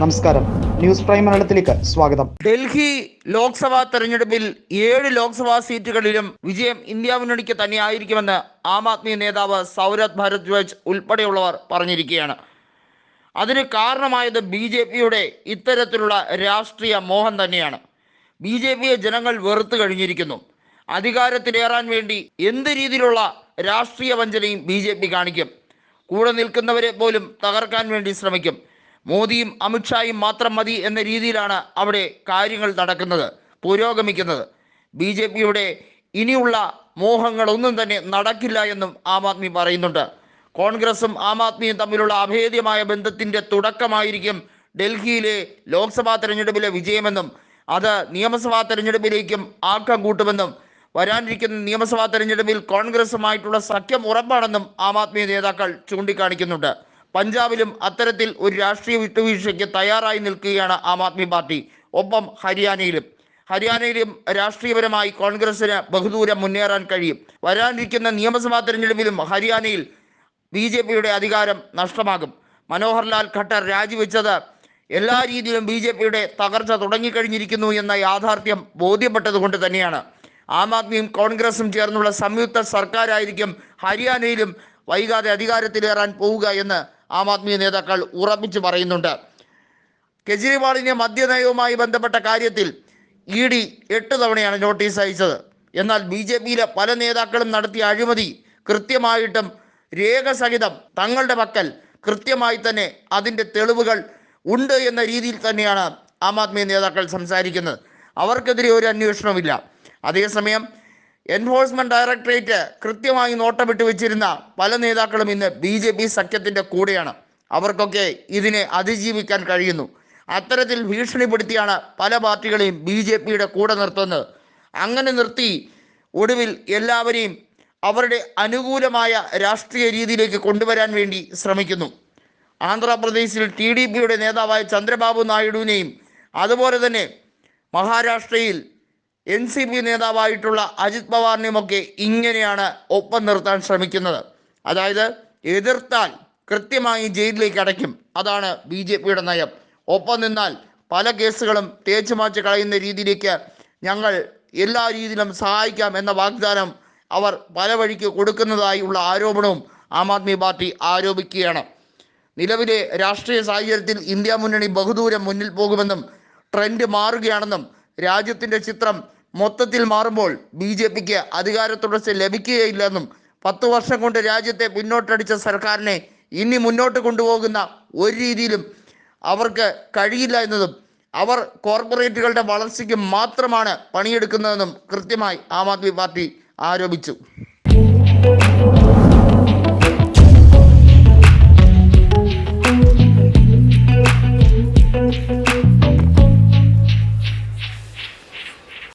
നമസ്കാരം. News prime മലയാളത്തിലേക്ക് സ്വാഗതം. ഡൽഹി ലോക്സഭാ തെരഞ്ഞെടുപ്പിൽ ഏഴ് ലോക്സഭാ സീറ്റുകളിലും വിജയം ഇന്ത്യ മുന്നണിക്ക് തന്നെയായിരിക്കുമെന്ന് ആം ആദ്മി നേതാവ് സൗരത് ഭരദ്വാജ് ഉൾപ്പെടെയുള്ളവർ പറഞ്ഞിരിക്കുകയാണ്. അതിന് കാരണമായത് ബി ജെ പിയുടെ ഇത്തരത്തിലുള്ള രാഷ്ട്രീയ മോഹം തന്നെയാണ്. ബി ജെ പിയെ ജനങ്ങൾ വെറുത്തു കഴിഞ്ഞിരിക്കുന്നു. അധികാരത്തിലേറാൻ വേണ്ടി എന്ത് രീതിയിലുള്ള രാഷ്ട്രീയ വഞ്ചനയും ബി ജെ പി കാണിക്കും. കൂടെ നിൽക്കുന്നവരെ പോലും തകർക്കാൻ വേണ്ടി ശ്രമിക്കും. മോദിയും അമിത്ഷായും മാത്രം മതി എന്ന രീതിയിലാണ് അവിടെ കാര്യങ്ങൾ നടക്കുന്നത് പുരോഗമിക്കുന്നത്. ബി ജെ പിയുടെ ഇനിയുള്ള മോഹങ്ങളൊന്നും തന്നെ നടക്കില്ല എന്നും ആം ആദ്മി പറയുന്നുണ്ട്. കോൺഗ്രസും ആം ആദ്മിയും തമ്മിലുള്ള അഭേദ്യമായ ബന്ധത്തിന്റെ തുടക്കമായിരിക്കും ഡൽഹിയിലെ ലോക്സഭാ തെരഞ്ഞെടുപ്പിലെ വിജയമെന്നും അത് നിയമസഭാ തെരഞ്ഞെടുപ്പിലേക്കും ആക്കം കൂട്ടുമെന്നും വരാനിരിക്കുന്ന നിയമസഭാ തെരഞ്ഞെടുപ്പിൽ കോൺഗ്രസുമായിട്ടുള്ള സഖ്യം ഉറപ്പാണെന്നും ആം ആദ്മി നേതാക്കൾ ചൂണ്ടിക്കാണിക്കുന്നുണ്ട്. പഞ്ചാബിലും അത്തരത്തിൽ ഒരു രാഷ്ട്രീയ വിട്ടുവീഴ്ചയ്ക്ക് തയ്യാറായി നിൽക്കുകയാണ് ആം ആദ്മി പാർട്ടി. ഒപ്പം ഹരിയാനയിലും. ഹരിയാനയിലും രാഷ്ട്രീയപരമായി കോൺഗ്രസിന് ബഹുദൂരം മുന്നേറാൻ കഴിയും. വരാനിരിക്കുന്ന നിയമസഭാ തെരഞ്ഞെടുപ്പിലും ഹരിയാനയിൽ ബി ജെ പിയുടെ അധികാരം നഷ്ടമാകും. മനോഹർലാൽ ഖട്ടർ രാജിവെച്ചത് എല്ലാ രീതിയിലും ബി ജെ പിയുടെ തകർച്ച തുടങ്ങിക്കഴിഞ്ഞിരിക്കുന്നു എന്ന യാഥാർത്ഥ്യം ബോധ്യപ്പെട്ടത് കൊണ്ട് തന്നെയാണ്. ആം ആദ്മിയും കോൺഗ്രസും ചേർന്നുള്ള സംയുക്ത സർക്കാരായിരിക്കും ഹരിയാനയിലും വൈകാതെ അധികാരത്തിലേറാൻ പോവുക എന്ന് ആം ആദ്മി നേതാക്കൾ ഉറപ്പിച്ചു പറയുന്നുണ്ട്. കെജ്രിവാളിന്റെ മദ്യനയവുമായി ബന്ധപ്പെട്ട കാര്യത്തിൽ ഇ ഡി എട്ട് തവണയാണ് നോട്ടീസ് അയച്ചത്. എന്നാൽ ബി ജെ പിയിലെ പല നേതാക്കളും നടത്തിയ അഴിമതി കൃത്യമായിട്ടും രേഖസഹിതം തങ്ങളുടെ പക്കൽ കൃത്യമായി തന്നെ അതിന്റെ തെളിവുകൾ ഉണ്ട് എന്ന രീതിയിൽ തന്നെയാണ് ആം ആദ്മി നേതാക്കൾ സംസാരിക്കുന്നത്. അവർക്കെതിരെ ഒരു അന്വേഷണവുമില്ല. അതേസമയം എൻഫോഴ്സ്മെന്റ് ഡയറക്ടറേറ്റ് കൃത്യമായി നോട്ടമിട്ട് വെച്ചിരുന്ന പല നേതാക്കളും ഇന്ന് ബി ജെ പി സഖ്യത്തിന്റെ കൂടെയാണ്. അവർക്കൊക്കെ ഇതിനെ അതിജീവിക്കാൻ കഴിയുന്നു. അത്തരത്തിൽ ഭീഷണിപ്പെടുത്തിയാണ് പല പാർട്ടികളെയും ബി ജെ പിയുടെ കൂടെ നിർത്തുന്നത്. അങ്ങനെ നിർത്തി ഒടുവിൽ എല്ലാവരെയും അവരുടെ അനുകൂലമായ രാഷ്ട്രീയ രീതിയിലേക്ക് കൊണ്ടുവരാൻ വേണ്ടി ശ്രമിക്കുന്നു. ആന്ധ്രാപ്രദേശിൽ ടി ഡി പിയുടെ നേതാവായ ചന്ദ്രബാബു നായിഡുവിനെയും അതുപോലെ തന്നെ മഹാരാഷ്ട്രയിൽ എൻ സി പി നേതാവായിട്ടുള്ള അജിത് പവാറിനെയുമൊക്കെ ഇങ്ങനെയാണ് ഒപ്പം നിർത്താൻ ശ്രമിക്കുന്നത്. അതായത് എതിർത്താൽ കൃത്യമായി ജയിലിലേക്ക് അടയ്ക്കും. അതാണ് ബി ജെ പിയുടെ നയം. ഒപ്പം നിന്നാൽ പല കേസുകളും തേച്ചു മാച്ച് കളയുന്ന രീതിയിലേക്ക് ഞങ്ങൾ എല്ലാ രീതിയിലും സഹായിക്കാം എന്ന വാഗ്ദാനം അവർ പല വഴിക്ക് കൊടുക്കുന്നതായുള്ള ആരോപണവും ആം ആദ്മി പാർട്ടി ആരോപിക്കുകയാണ്. നിലവിലെ രാഷ്ട്രീയ സാഹചര്യത്തിൽ ഇന്ത്യ മുന്നണി ബഹുദൂരം മുന്നിൽ പോകുമെന്നും ട്രെൻഡ് മാറുകയാണെന്നും രാജ്യത്തിന്റെ ചിത്രം മൊത്തത്തിൽ മാറുമ്പോൾ ബി ജെ പിക്ക് അധികാര തുടർച്ച ലഭിക്കുകയില്ലെന്നും പത്ത് വർഷം കൊണ്ട് രാജ്യത്തെ പിന്നോട്ടടിച്ച സർക്കാരിനെ ഇനി മുന്നോട്ട് കൊണ്ടുപോകുന്ന ഒരു രീതിയിലും അവർക്ക് കഴിയില്ല എന്നതും അവർ കോർപ്പറേറ്റുകളുടെ വളർച്ചയ്ക്ക് മാത്രമാണ് പണിയെടുക്കുന്നതെന്നും കൃത്യമായി ആം ആദ്മി പാർട്ടി ആരോപിച്ചു.